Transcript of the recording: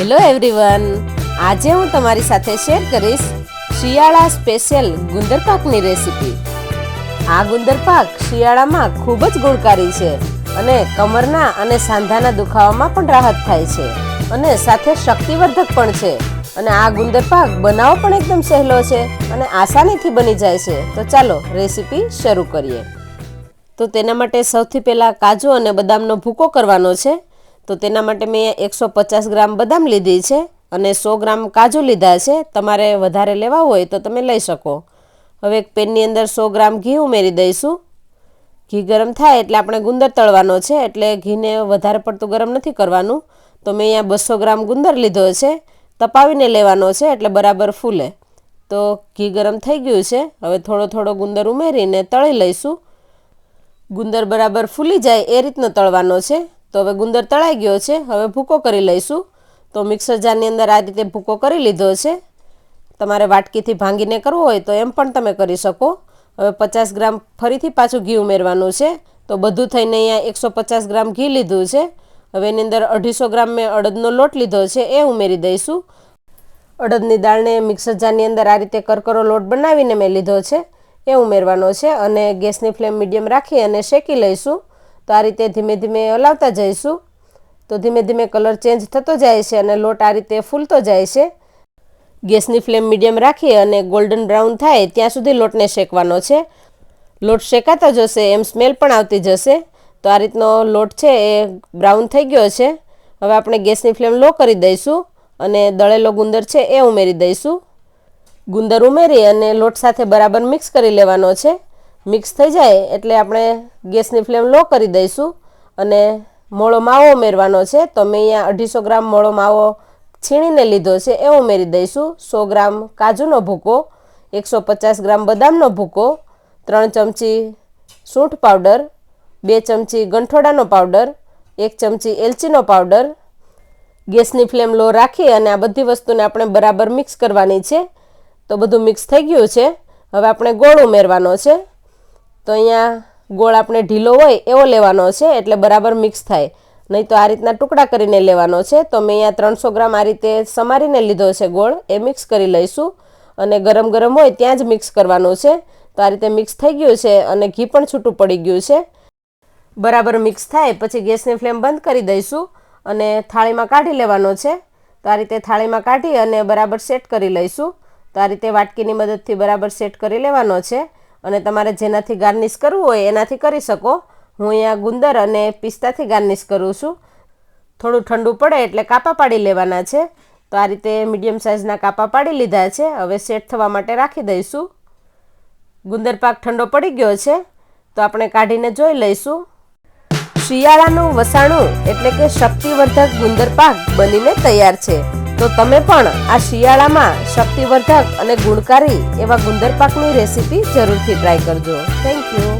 Hello everyone. આજે હું તમારી સાથે શેર કરીશ શિયાળા સ્પેશિયલ ગુંદર પાકની રેસીપી. આ ગુંદર પાક શિયાળામાં ખૂબ જ ગુણકારી છે અને કમરના અને સાંધાના દુખાવામાં પણ રાહત થાય છે અને સાથે શક્તિવર્ધક પણ છે. અને આ ગુંદર પાક બનાવવો પણ એકદમ સહેલો છે અને આસાનીથી બની જાય છે. તો ચાલો રેસીપી શરૂ કરીએ. તો તેના માટે સૌથી પહેલાં કાજુ અને બદામનો ભૂકો કરવાનો છે. તો તેના માટે મેં એકસો પચાસ ગ્રામ બદામ લીધી છે અને સો ગ્રામ કાજુ લીધા છે. તમારે વધારે લેવા હોય તો તમે લઈ શકો. હવે એક પેનની અંદર સો ગ્રામ ઘી ઉમેરી દઈશું. ઘી ગરમ થાય એટલે આપણે ગુંદર તળવાનો છે, એટલે ઘીને વધારે પડતું ગરમ નથી કરવાનું. તો મેં અહીંયા બસો ગ્રામ ગુંદર લીધો છે, તપાવીને લેવાનો છે, એટલે બરાબર ફૂલે. તો ઘી ગરમ થઈ ગયું છે. હવે થોડો થોડો ગુંદર ઉમેરીને તળી લઈશું. ગુંદર બરાબર ફૂલી જાય એ રીતનો તળવાનો છે. તો હવે ગુંદર તળાઈ ગયો છે. હવે ભૂકો કરી લઈશું. તો મિક્સર જારની અંદર આ રીતે ભૂકો કરી લીધો છે. તમારે વાટકીથી ભાંગીને કરવો હોય તો એમ પણ તમે કરી શકો. હવે પચાસ ગ્રામ ફરીથી પાછું ઘી ઉમેરવાનું છે. તો બધું થઈને અહીંયા એકસો પચાસ ગ્રામ ઘી લીધું છે. હવે એની અંદર અઢીસો ગ્રામ મેં અડદનો લોટ લીધો છે, એ ઉમેરી દઈશું. અડદની દાળને મિક્સર જારની અંદર આ રીતે કરકરો લોટ બનાવીને મેં લીધો છે. એ ઉમેરવાનો છે અને ગેસની ફ્લેમ મીડિયમ રાખી અને શેકી લઈશું. તો આ રીતે ધીમે ધીમે હલાવતા જઈશું. તો ધીમે ધીમે કલર ચેન્જ થતો જાય છે અને લોટ આ રીતે ફૂલતો જાય છે. ગેસની ફ્લેમ મીડિયમ રાખી અને ગોલ્ડન બ્રાઉન થાય ત્યાં સુધી લોટને શેકવાનો છે. લોટ શેકાતો જશે એમ સ્મેલ પણ આવતી જશે. તો આ રીતનો લોટ છે એ બ્રાઉન થઈ ગયો છે. હવે આપણે ગેસની ફ્લેમ લો કરી દઈશું અને દળેલો ગુંદર છે એ ઉમેરી દઈશું. ગુંદર ઉમેરી અને લોટ સાથે બરાબર મિક્સ કરી લેવાનો છે. મિક્સ થઈ જાય એટલે આપણે ગેસની ફ્લેમ લો કરી દઈશું અને મોળો માવો ઉમેરવાનો છે. તો મેં અહીંયા અઢીસો ગ્રામ મોળો માવો છીણીને લીધો છે, એ ઉમેરી દઈશું. સો ગ્રામ કાજુનો ભૂકો, એકસો પચાસ ગ્રામ બદામનો ભૂકો, ત્રણ ચમચી સૂંઠ પાવડર, બે ચમચી ગંઠોડાનો પાવડર, એક ચમચી એલચીનો પાવડર. ગેસની ફ્લેમ લો રાખી અને આ બધી વસ્તુને આપણે બરાબર મિક્સ કરવાની છે. તો બધું મિક્સ થઈ ગયું છે. હવે આપણે ગોળ ઉમેરવાનો છે. તો અહીંયા ગોળ આપણે ઢીલો હોય એવો લેવાનો છે, એટલે બરાબર મિક્સ થાય. નહીં તો આ રીતના ટુકડા કરીને લેવાનો છે. તો મેં અહીંયા ત્રણસો ગ્રામ આ રીતે સમારીને લીધો છે ગોળ. એ મિક્સ કરી લઈશું અને ગરમ ગરમ હોય ત્યાં જ મિક્સ કરવાનું છે. તો આ રીતે મિક્સ થઈ ગયું છે અને ઘી પણ છૂટું પડી ગયું છે. બરાબર મિક્સ થાય, પછી ગેસની ફ્લેમ બંધ કરી દઈશું અને થાળીમાં કાઢી લેવાનો છે. તો આ રીતે થાળીમાં કાઢી અને બરાબર સેટ કરી લઈશું. તો આ રીતે વાટકીની મદદથી બરાબર સેટ કરી લેવાનો છે. અને તમારે જેનાથી ગાર્નિશ કરવું હોય એનાથી કરી શકો. હું અહીંયા ગુંદર અને પિસ્તાથી ગાર્નિશ કરું છું. થોડું ઠંડુ પડે એટલે કાપા પાડી લેવાના છે. તો આ રીતે મીડિયમ સાઇઝના કાપા પાડી લીધા છે. હવે સેટ થવા માટે રાખી દઈશું. ગુંદર પાક ઠંડો પડી ગયો છે. તો આપણે કાઢીને જોઈ લઈશું. શિયાળાનું વસાણું એટલે કે શક્તિવર્ધક ગુંદર પાક બનીને તૈયાર છે. તો તમે પણ આ શિયાળામાં શક્તિવર્ધક અને ગુણકારી એવા ગુંદર પાકની રેસીપી જરૂરથી ટ્રાય કરજો. Thank you